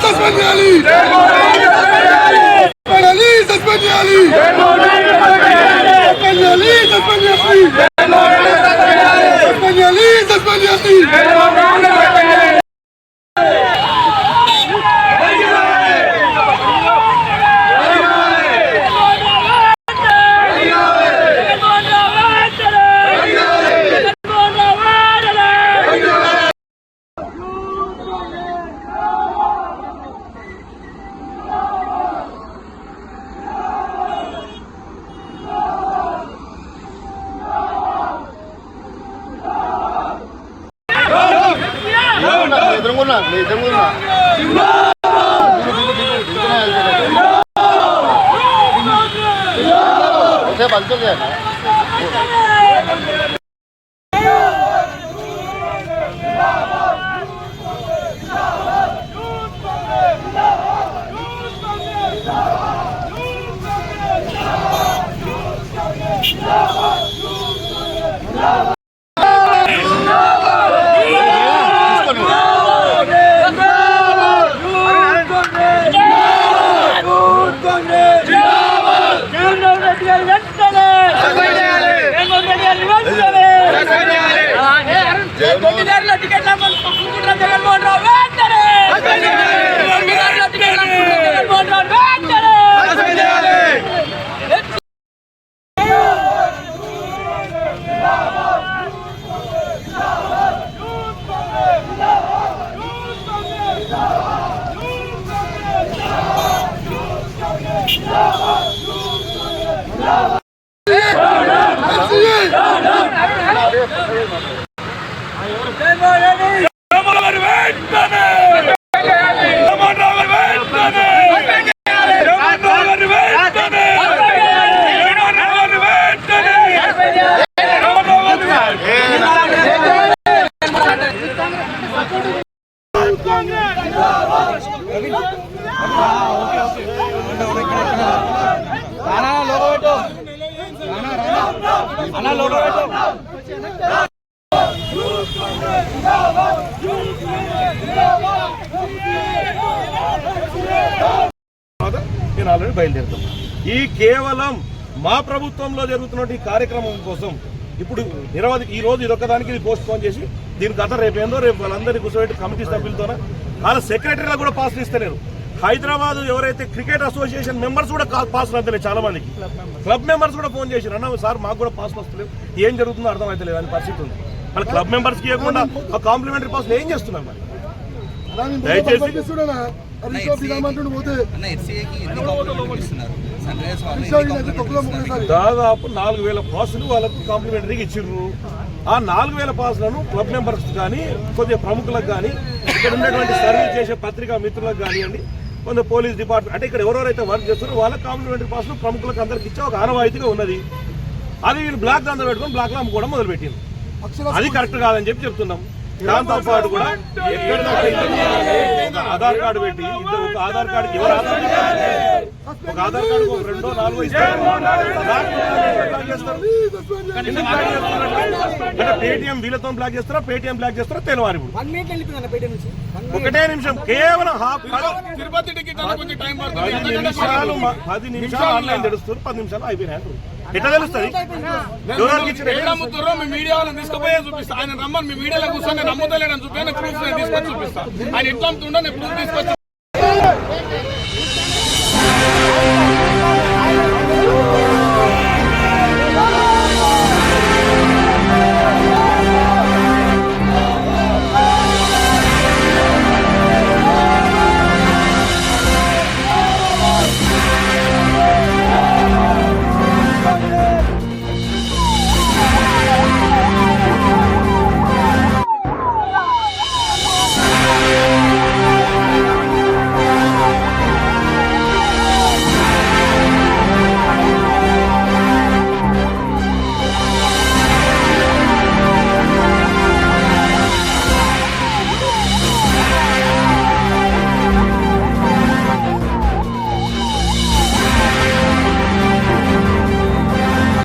¡Terroristas bengalí! ¡Penalistas bengalí! ¡Penalistas bengalí! ¡Penalistas bengalí! 정도나 네 정도나 어떻게 반쪽이야 తొమ్మిదేళ్ళ టికెట్ల నేను already బయలుదేరుతాం. ఈ కేవలం మా ప్రభుత్వంలో జరుగుతున్న ఈ కార్యక్రమం కోసం ఇప్పుడు నిరవధి ఈ రోజు ఇదొక్కదానికి ఇది పోస్ట్ పోన్ చేసి దీని గత రేపు ఏందో రేపు వాళ్ళందరినీ కూర్చోబెట్టి కమిటీ సభ్యులతోన వాళ్ళ సెక్రటరీలో కూడా పాస్ ఇస్తలేరు. హైదరాబాద్ ఎవరైతే క్రికెట్ అసోసియేషన్ మెంబర్స్ కూడా పాస్ అందలేదు చాలా మందికి. క్లబ్ మెంబర్స్ కూడా ఫోన్ చేసి అన్న సార్ మాకు కూడా పాస్ వస్తలేవు ఏం జరుగుతుందో అర్థం అవుతలేదు అని పరిస్థితి ఉంది. మన క్లబ్ మెంబర్స్కి ఇవ్వకుండా ఆ కాంప్లిమెంటరీ పాస్ ఏం చేస్తున్నాం మరి? దయచేసి వాళ్ళు దాదాపు నాలుగు వేల పాసులు వాళ్ళకు కాంప్లిమెంటరీగా ఇచ్చిర్రు. ఆ నాలుగు వేల పాసులను క్లబ్ మెంబర్స్ కానీ కొద్దిగా ప్రముఖులకు కానీ ఇక్కడ ఉన్నటువంటి సర్వీస్ చేసే పత్రికా మిత్రులకు కానివ్వండి కొంత పోలీస్ డిపార్ట్మెంట్ అంటే ఇక్కడ ఎవరెవరైతే వర్క్ చేస్తున్నారో వాళ్ళకి కాంప్లిమెంటరీ పాసులు ప్రముఖులకు అందరికి ఇచ్చే ఒక ఆనవాయితీగా ఉన్నది. అది వీళ్ళు బ్లాక్ అందరూ పెట్టుకొని బ్లాక్లో అమ్ముకోవడం మొదలుపెట్టింది అది కరెక్ట్ కాదని చెప్పి చెప్తున్నాం. దాంతో పాటు కూడా ఎక్కడ ఆధార్ కార్డు పెట్టి ఇద్దరు ఒక ఆధార్ కార్డు ఎవరు ఆధార్ కార్డు ఒక ఆధార్ కార్డు ఒక రెండో నాలుగో ఇస్తారు? అంటే పేటిఎం వీళ్ళతో బ్లాక్ చేస్తారా? పేటిఎం బ్లాక్ చేస్తారా? తెలియాలి ఇప్పుడు ఒకటే నిమిషం. కేవలం హాఫ్ తిరుపతి టికెట్ కొంచెం టైం పది నిమిషాలు మ- పది నిమిషాలు ఆన్లైన్ తెలుస్తారు పది నిమిషాలు అయిపోయినాయి ఎట్లా తెలుస్తుంది? మీ మీడియా వాళ్ళని తీసుకుపోయే చూపిస్తా. ఆయన రమ్మని మీ మీడియాలో కూర్చొని నేను అమ్ముతలేడని చూపి ప్రూఫ్ నేను తీసుకొచ్చి చూపిస్తా. ఆయన ఎట్లా అమ్ముతుండో నేను ప్రూఫ్ తీసుకొచ్చి